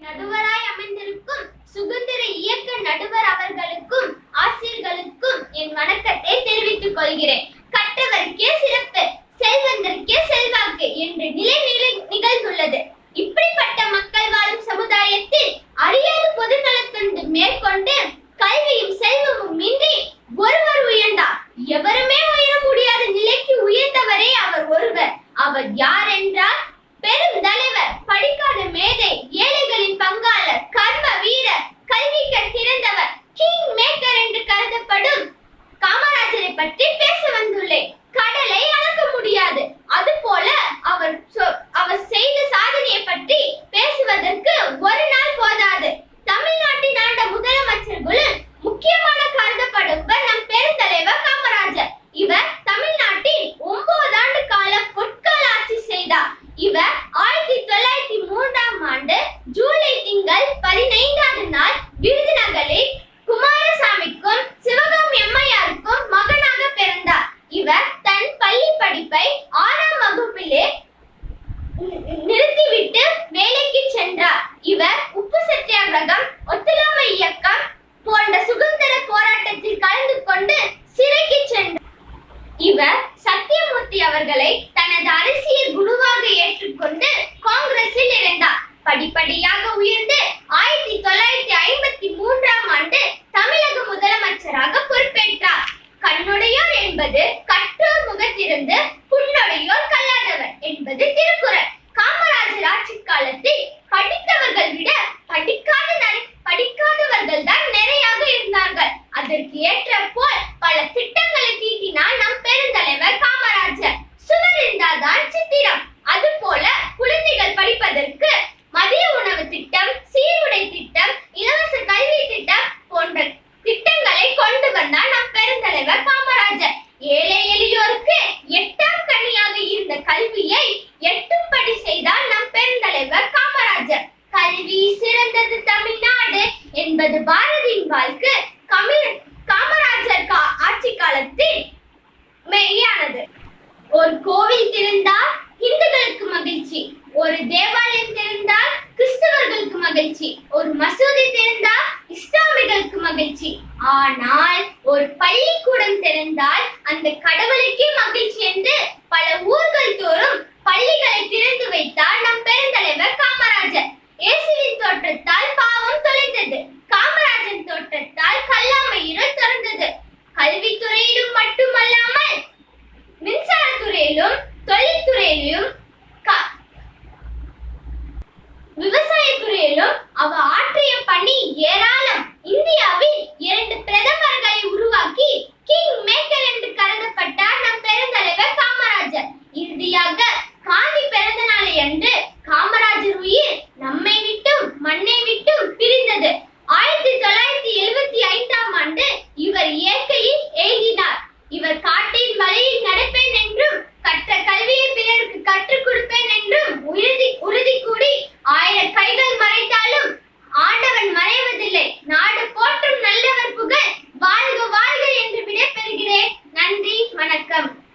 நடுவராய் அமைந்திருக்கும் சுதந்திர இயக்க நடுவர் அவர்களுக்கும் ஆசிரியர்களுக்கும் என் வணக்கத்தை தெரிவித்துக் கொள்கிறேன். கற்றவருக்கே சிறப்பு செல்வந்தருக்கே செல்வாக்கு என்று நிலை நிலை காமராஜரை இவர் உப்பு சத்தியாகிரகம் ஒத்துழைமை இயக்கம் போன்ற சுதந்திர போராட்டத்தில் கலந்து கொண்டு சிறைக்கு சென்றார் இவர் சத்தியமூர்த்தி அவர்களை தனது அரசியல் குருவாக ஏற்றுக்கொண்டு காங்கிரஸில் இணைந்தார். படிப்படியாக உயர்ந்து ஆயிரத்தி தொள்ளாயிரத்தி ஐம்பத்தி மூன்றாம் ஆண்டு தமிழக முதலமைச்சராக பொறுப்பேற்றார் அதற்கு ஏற்ற போல் பல திட்டங்களை தீட்டினார் நம் பெருந்தலைவர் காமராஜர். சுவர் இருந்தால்தான் சித்திரம். அதுபோல குழந்தைகள் படிப்பதற்கு மதிய உணவு திட்டம் சீருடை திட்டம் இலவச கல்வி திட்டம் போன்ற திட்டங்களை கொண்டு வந்தார் நம் பெருந்தலைவர் காமராஜர். ஏழை எளியோருக்கு எட்டாம் கனியாக இருந்த கல்வியை எட்டும்படி செய்தார் நம் பெருந்தலைவர் காமராஜர். கல்வி சிறந்தது தமிழ்நாடு என்பது பாரதியின் வாழ்க்கை காமராஜர் ஆட்சி காலத்தில் மெய்யானது. ஒரு கோவில் திறந்தால் இந்துக்களுக்கு மகிழ்ச்சி ஒரு தேவாலயம் திறந்தால் கிறிஸ்தவர்களுக்கு மகிழ்ச்சி ஒரு மசூதி திறந்தால் இஸ்லாமியர்களுக்கு மகிழ்ச்சி. ஆனால் ஒரு பள்ளிக்கூடம் திறந்தால் அந்த கடவுளுக்கே மகிழ்ச்சி என்று பல ஊர்கள் தோறும் பள்ளிகளை திறந்து வைத்தார் நம் பெருந்தலைவர் காமராஜர். மேலும் அவ ஆற்றிய பணி ஏராளம். இந்தியாவில் இரண்டு பிரதமர்